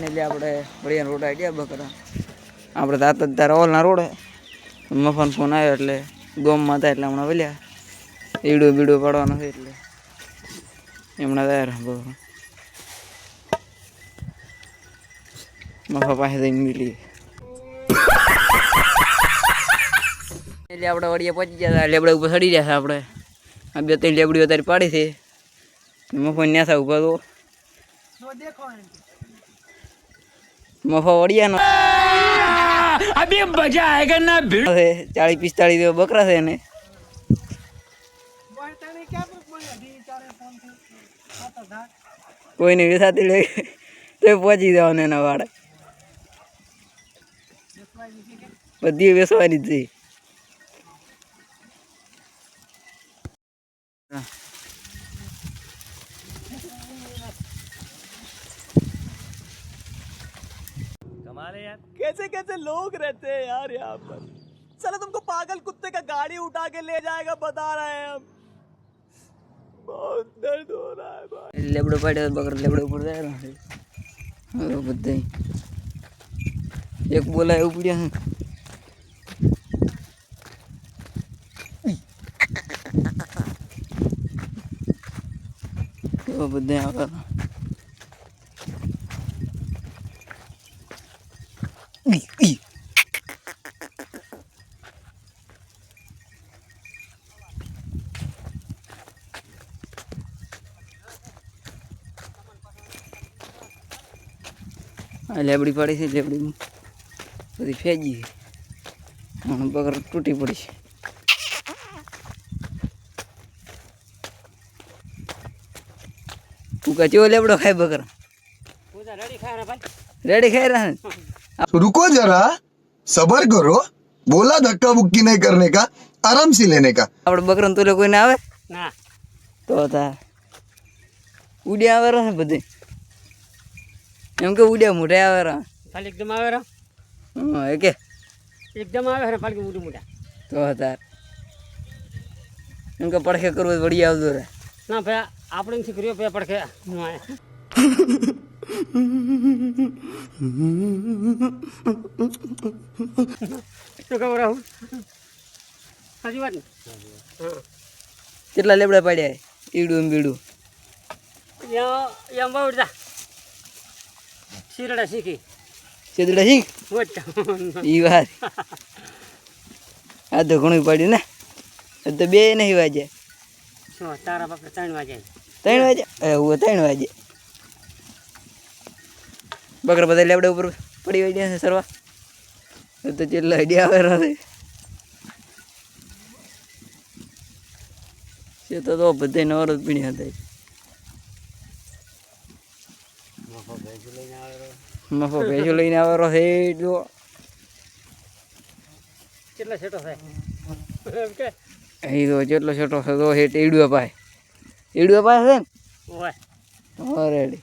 Finally આપણે બળિયા road idea બકરા. આપણે તાત તારા ઓલના રોડે. મફાન ફોન આવ્યો એટલે ગોમમાં હતા એટલે હમણાં વલ્યા ઈડો બીડો પાડવાનો છે એટલે. એમણે તૈયાર બરોબર મફા પાસે જઈને મિલી એટલે આપણે વડીએ પહોંચી ગયા હતા. લેબડા ઉપર ચડી ગયા હતા આપણે. આ બે ત્રણ લેબડીઓ તારી પાડી છે. મફા ન્યાસા ઊભા તો. મફા અભી મજા આયેગા ના ભીડ ચાલીસ પિસ્તાળી જેવા બકરા છે એને કોઈને વેસાતી લે તો પહોંચી જવાનું એના વાડે બધી વેસવાની જ છે कमाल यार। कैसे कैसे लोग रहते हैं यार यहाँ पर। चलो तुमको पागल कुत्ते का गाड़ी उठा के ले जाएगा बता रहे हैं हम। बहुत दर्द हो रहा है भाई। लेबड़ो पड़े बकर लेबड़ो अरे बुद्धे। एक बोला है ऊपर है बुद्धे यहाँ આ લેબડી પડી છે લેબડી બધી ફેજી છે અને બકર તૂટી પડી છે તું કા ચેવો લેબડો ખાય બકર રેડી ખાઈ રહ્યા ને तो रुको जरा सबर करो बोला धक्का बुक्की नहीं करने का आराम से लेने का આપણે બકરન તુલે કોઈને આવે ના તો તાર ઉડ્યા આવે રહે ને બધે એમ કે ઉડ્યા મોઢે આવે રહે ખાલી એકદમ આવે રા હા કે એકદમ આવે રા ખાલી મોટું મોટા તો તાર એમ કે પડખે કરવું વળી આવતું રે ના ભાઈ આપણે નથી કર્યો ભાઈ પડખે તો ખબર આવું સાચી વાત ને કેટલા લેબડા પાડ્યા ઈડું બીડું યા બહુ ઉડતા શીરડા શીખી. ચેદડા શીખ? ઈ વાત. આ તો ઘણું પડ્યું ને. તો બે નહીં શું તારા બાપા ત્રણ વાગે? ત્રણ વાગે? એ હું ત્રણ વાગે. બકરા બધા લેવડા ઉપર પડી વાગ્યા છે સરવા. તો ચેટલા આઈડિયા આવે રહે છે તો તો બધે નવર પીણી હતા મફો ભેજો લઈને આવેલો. છે જો. કેટલો છેટો થાય? એમ કે? અહીં તો જેટલો છેટો છે તો છે ઈડું અપાય અપાય છે ને? ઓય. ઓલરેડી